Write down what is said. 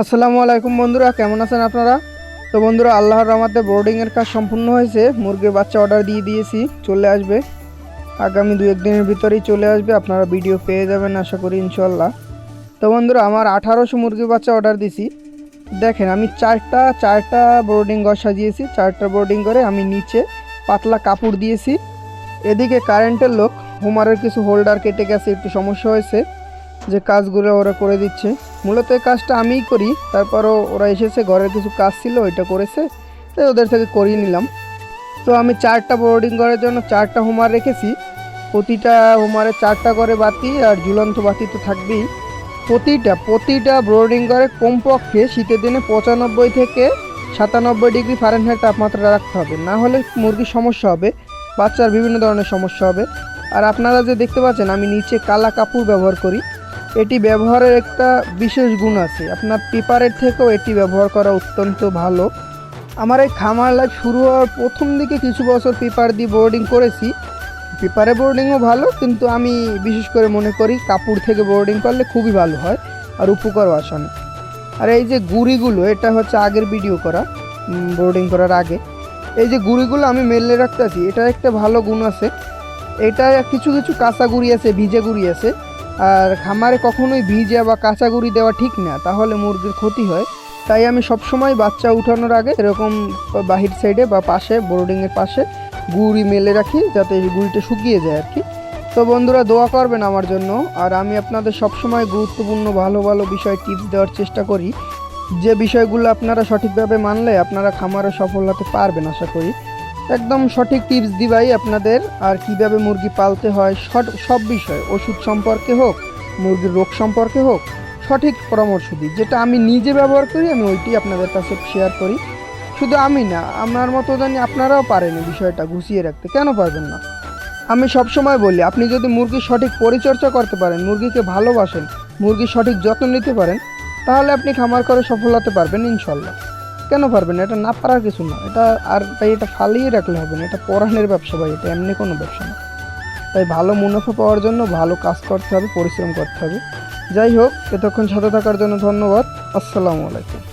আসসালামু আলাইকুম বন্ধুরা, কেমন আছেন আপনারা? তো বন্ধুরা, আল্লাহর রহমাতে বোর্ডিংয়ের কাজ সম্পূর্ণ হয়েছে। মুরগির বাচ্চা অর্ডার দিয়ে দিয়েছি, চলে আসবে। আগামী দু একদিনের ভিতরেই চলে আসবে, আপনারা ভিডিও পেয়ে যাবেন আশা করি ইনশাল্লাহ তো বন্ধুরা, আমার আঠারোশো মুরগির বাচ্চা অর্ডার দিছি। দেখেন, আমি চারটা চারটা বোর্ডিং ঘর সাজিয়েছি। চারটা বোর্ডিং করে আমি নিচে পাতলা কাপড় দিয়েছি। এদিকে কারেন্টের লোক, হোমারের কিছু হোল্ডার কেটে গেছে, একটু সমস্যা হয়েছে। যে কাজগুলো ওরা করে দিচ্ছে। মূলত এই কাজটা আমিই করি। তারপরও ওরা এসেছে, ঘরের কিছু কাজ ছিল, ওইটা করেছে। তাই ওদের থেকে করিয়ে নিলাম। তো আমি চারটা বোর্ডিং করার জন্য চারটা হোমার রেখেছি। প্রতিটা হোমারে চারটা করে বাতি আর ঝুলন্ত বাতি তো থাকবেই। প্রতিটা প্রতিটা বোর্ডিং করে কমপক্ষে শীতের দিনে পঁচানব্বই থেকে সাতানব্বই ডিগ্রি ফারেনহাইট তাপমাত্রা রাখতে হবে। না হলে মুরগির সমস্যা হবে, বাচ্চার বিভিন্ন ধরনের সমস্যা হবে। আর আপনারা যে দেখতে পাচ্ছেন, আমি নিচে কালা কাপড় ব্যবহার করি। এটি ব্যবহারের একটা বিশেষ গুণ আছে। আপনার পেপারের থেকেও এটি ব্যবহার করা অত্যন্ত ভালো। আমার এই খামার লাইফ শুরু হওয়ার প্রথম দিকে কিছু বছর পেপার দিয়ে বোর্ডিং করেছি। পেপারে বোর্ডিংও ভালো, কিন্তু আমি বিশেষ করে মনে করি কাপড় থেকে বোর্ডিং করলে খুবই ভালো হয় আর উপকারও আসে অনেক। আর এই যে গুড়িগুলো, এটা হচ্ছে আগের ভিডিও করা বোর্ডিং করার আগে। এই যে গুড়িগুলো আমি মেলে রাখতেছি এটা একটা ভালো গুণ আছে। এটা কিছু কিছু কাঁচা গুড়ি আছে, ভিজে গুড়ি আছে। আর খামারে কখনোই ভিজে বা কাঁচা গুঁড়ি দেওয়া ঠিক না, তাহলে মুরগির ক্ষতি হয়। তাই আমি সবসময় বাচ্চা উঠানোর আগে এরকম বাহির সাইডে বা পাশে, বোর্ডিংয়ের পাশে গুঁড়ি মেলে রাখি, যাতে গুঁড়িটা শুকিয়ে যায় আর কি। তো বন্ধুরা, দোয়া করবেন আমার জন্য। আর আমি আপনাদের সবসময় গুরুত্বপূর্ণ ভালো ভালো বিষয় টিপস দেওয়ার চেষ্টা করি। যে বিষয়গুলো আপনারা সঠিকভাবে মানলে আপনারা খামারে সফল হতে পারবেন, আশা করি। একদম সঠিক টিপস দিবাই আপনাদের আর কীভাবে মুরগি পালতে হয় সব- বিষয়, ওষুধ সম্পর্কে হোক, মুরগির রোগ সম্পর্কে হোক, সঠিক পরামর্শ দিই। যেটা আমি নিজে ব্যবহার করি, আমি ওইটি আপনাদের কাছে শেয়ার করি। শুধু আমি না, আমার মতো জানি আপনারাও পারেন বিষয়টা গুছিয়ে রাখতে। কেন পারবেন না? আমি সবসময় বলি, আপনি যদি মুরগির সঠিক পরিচর্যা করতে পারেন, মুরগিকে ভালোবাসেন মুরগির সঠিক যত্ন নিতে পারেন, তাহলে আপনি খামার করে সফল হতে পারবেন, ইনশাল্লাহ। কেন পারবেন? এটা না পারার কিছু না। এটা আর তাই এটা ফালিয়ে রাখলে হবে না। এটা পড়ানোর ব্যবসা ভাই, এটা এমনি কোনো ব্যবসা না। তাই ভালো মুনাফা পাওয়ার জন্য ভালো কাজ করতে হবে, পরিশ্রম করতে হবে। যাই হোক, এতক্ষণ সাথে থাকার জন্য ধন্যবাদ। আসসালামু আলাইকুম।